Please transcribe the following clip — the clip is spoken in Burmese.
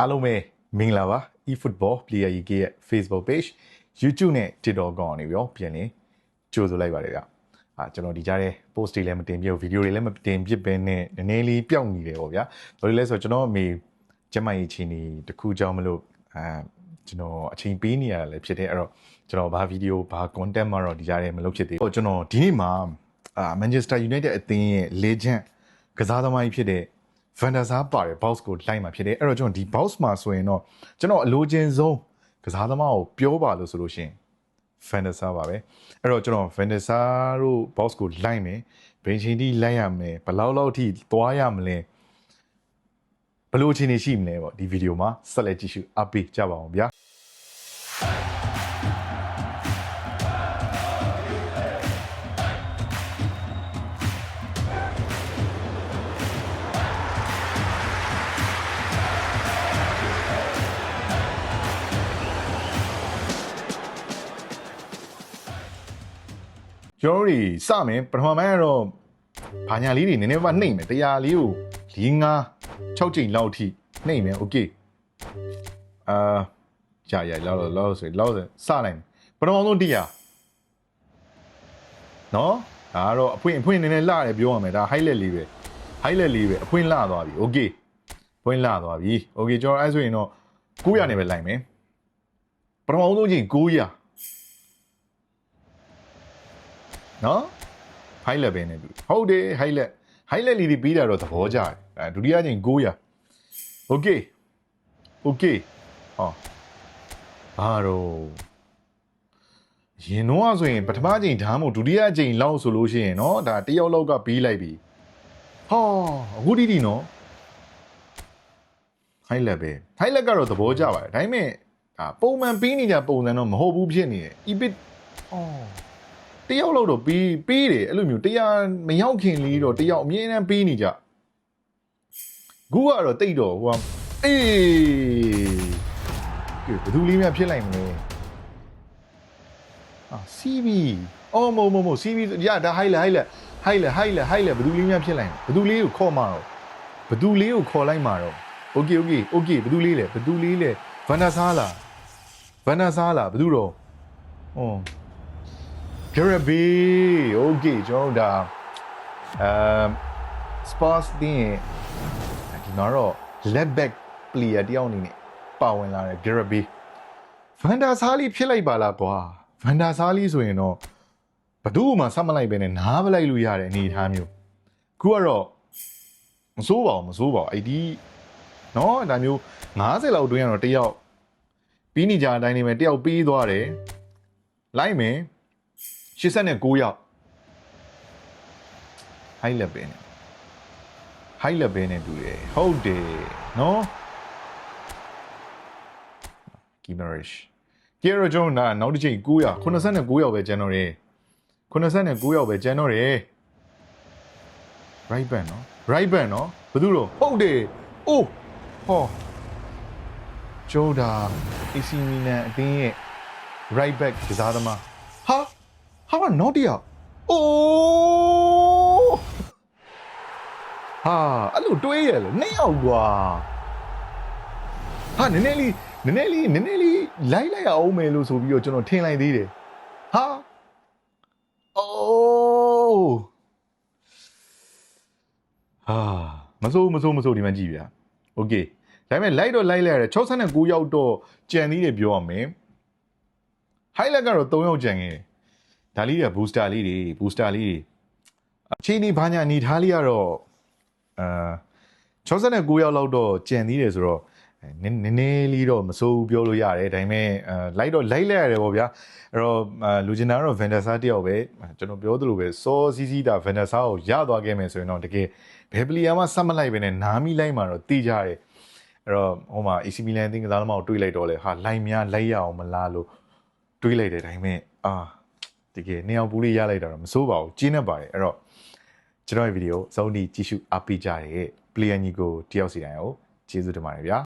အားလုံးပဲမင်္ဂလာပါ eFootball Player UK ရဲ့ Facebook page YouTube နဲ့ TikTok ကောင်နေပြီးတော့ပြန်လည်ကြိုဆိုလိုက်ပါတယ်ဗျအာကျွန်တော်ဒီကြားတဲ့ post တွေလည်းမတင်ပြဘူး video တွေလည်းမတင်ပြဘဲနဲ့နည်းနည်းလေးပျောက်နေတယ်ပေါ့ဗျာဘာလို့လဲဆိုတော့ကျွန်တော်အမေကျမကြီးချင်းနေတစ်ခုကြောင်းမလို့အာကျွန်တော်အချိန်ပေးနေရတာလည်းဖြစ်တယ်အဲ့တော့ကျွန်တော်ဘာ video ဘာ content မှတော့ဒီကြားထဲမလုပ်ဖြစ်သေးဘူးကျွန်တော်ဒီနေ့မှာအာ Manchester United အသင်းရဲ့ legend ကစားသမားကြီးဖြစ်တဲ့ Van der Sar ပါတဲ့ box ကိုလိုက်မှာဖြစ်တယ်အဲ့တော့ကျွန်တော်ဒီ box မှာဆိုရင်တော့ကျွန်တော်အလိုချင်ဆုံးကစားသမားကိုပြောပါလို့ဆိုလို့ရှိရင် Van der Sar ပါပဲအဲ့တော့ကျွန်တော် Van der Sar တို့ box ကိုလိုက်မယ်ဘယ်ချိန်ထိလိုက်ရမလဲဘယ်လောက်လောက်ထိသွားရမလဲဘယ်လိုအချိန်နေရှိမလဲပေါ့ဒီဗီဒီယိုမှာဆက်လက်ကြည့်ရှုအပ်ပေးကြပါအောင်ဗျာ ကျွန်တော်တို့တွေစမယ်ပထမပိုင်းကတော့ဘာညာလေးတွေနည်းနည်းပါနှိမ့်မယ်တရားလေးကို၄၅6ချိန်လောက်ထိနှိမ့်မယ်โอเคအာကြာရလောက်လောက်လောက်ဆိုလောက်စလိုက်မယ်ပထမဆုံးတရားနော်ဒါကတော့အဖွင့်အဖွင့်နည်းနည်းလှတယ်ပြောရမယ်ဒါ highlight လေးပဲ highlight လေးပဲအဖွင့်လှသွားပြီโอเคဖွင့်လှသွားပြီโอเคကျွန်တော်အဲ့ဆိုရင်တော့900နဲ့ပဲလိုက်မယ်ပထမဆုံးချိန်900 နော် high level နဲ့တူဟုတ်တယ် high level high level လေးတွေပြီးတာတော့သဘောကျတယ်အဲဒုတိယချိန်900 okay okay ဟောဘာတော့ရင်တော့ဆိုရင်ပထမချိန်ဓာတ်မို့ဒုတိယချိန်လောက်ဆိုလို့ရှိရင်နော်ဒါတယောက်လောက်ကပြီးလိုက်ပြီဟောအခုတိတိနော် high level high level ကတော့သဘောကျပါတယ်ဒါပေမဲ့ဒါပုံမှန်ပြီးနေကြပုံစံတော့မဟုတ်ဘူးဖြစ်နေတယ် ebit အော် တယောက်လောက်တော့ပြီးပြီးတယ်အဲ့လိုမျိုးတရားမရောက်ခင်လေးတော့တယောက်အမြဲတမ်းပြီးနေကြခုကတော့တိတ်တော့ဟိုကအေးကဲဘယ်သူလေးများဖြစ်လိုက်မလဲအာ CB အော်မမမ CB ရဒါ highlight highlight highlight highlight highlight ဘယ်သူလေးများဖြစ်လိုက်ဘယ်သူလေးကိုခေါ်မှာတော့ဘယ်သူလေးကိုခေါ်လိုက်မှာတော့ okay okay okay ဘယ်သူလေးလဲဘယ်သူလေးလဲဗန်ဒါဆာလားဗန်ဒါဆာလားဘယ်သူတော့ဟော Garabi okay ကျွန်တော်ဒါအမ် sports တင်ရဲ့ဒီမှာတော့ left back player တယောက်အနေနဲ့ပါဝင်လာတယ် Garabi ဗန်ဒါဆာလီဖြစ်လိုက်ပါလားကွာဗန်ဒါဆာလီဆိုရင်တော့ဘသူ့မှဆက်မလိုက်ပဲနဲ့နားပလိုက်လို့ရတဲ့အနေအထားမျိုးခုကတော့မစိုးပါဘူးမစိုးပါဘူးအဲ့ဒီနော်ဒါမျိုး90လောက်အတွင်းကတော့တယောက်ပြီးနေကြအတိုင်းနေမယ်တယောက်ပြီးသွားတယ်လိုက်မယ် 89ရောက် high level နဲ့ high level နဲ့တူတယ်ဟုတ်တယ်နော် Gimarish ကျေရောကျွန်တော်နောက်တစ်ချိန်900 89ရောက်ပဲကျန်တော့တယ်89ရောက်ပဲကျန်တော့တယ် right back နော် right back နော်ဘယ်သူတော့ဟုတ်တယ်အိုးဟောဂျိုဒါ AC Milan အတင်းရဲ့ right back ကစားသမား ဟာဟာကနောက်တစ်ယောက်အိုးဟာအဲ့လိုတွေးရလေနှစ်ယောက်ကွာဟာနည်းနည်းလေးနည်းနည်းလေးနည်းနည်းလေးလိုက်လိုက်အောင်မယ်လို့ဆိုပြီးတော့ကျွန်တော်ထင်လိုက်သေးတယ်ဟာအိုးဟာမစိုးမစိုးမစိုးဒီမှာကြည့်ဗျာโอเคဒါပေမဲ့လိုက်တော့လိုက်လိုက်ရတယ်69ရောက်တော့ကြံသေးတယ်ပြောရမယ် highlight ကတော့3ယောက်ကြံခဲ့တယ် ဒါလေးတွေက booster လေးတွေ booster လေးတွေအချိန်ဒီဘာညာအနေထားလေးကတော့အာ69ရောက်လောက်တော့ကြံသေးတယ်ဆိုတော့နည်းနည်းနည်းလေးတော့မစိုးဘူးပြောလို့ရတယ်ဒါပေမဲ့အဲလိုက်တော့လိုက်လိုက်ရတယ်ပေါ့ဗျာအဲ့တော့လူဂျင်နာကတော့ Van der Sar တယောက်ပဲကျွန်တော်ပြောသလိုပဲစောစီးစီးတာ Van der Sar ကိုရသွားခဲ့မယ်ဆိုရင်တော့တကယ်ဘယ်ပလီယာမှဆက်မလိုက်ပဲနဲ့နားမိလိုက်မှာတော့တီးကြတယ်အဲ့တော့ဟိုမှာ AC Milan တင်းကစားသမားကိုတွေးလိုက်တော့လေဟာလိုက်များလိုက်ရအောင်မလားလို့တွေးလိုက်တယ်ဒါပေမဲ့အာ တကယ်နေအောင်ပူလေးရလိုက်တာတော့မစိုးပါဘူးကျင်းနေပါတယ်အဲ့တော့ကျွန်တော်ရဲ့ဗီဒီယိုအဆုံးထိကြည့်ရှုအားပေးကြတဲ့ player ညီကိုတယောက်စီတိုင်းကိုကျေးဇူးတင်ပါတယ်ဗျာ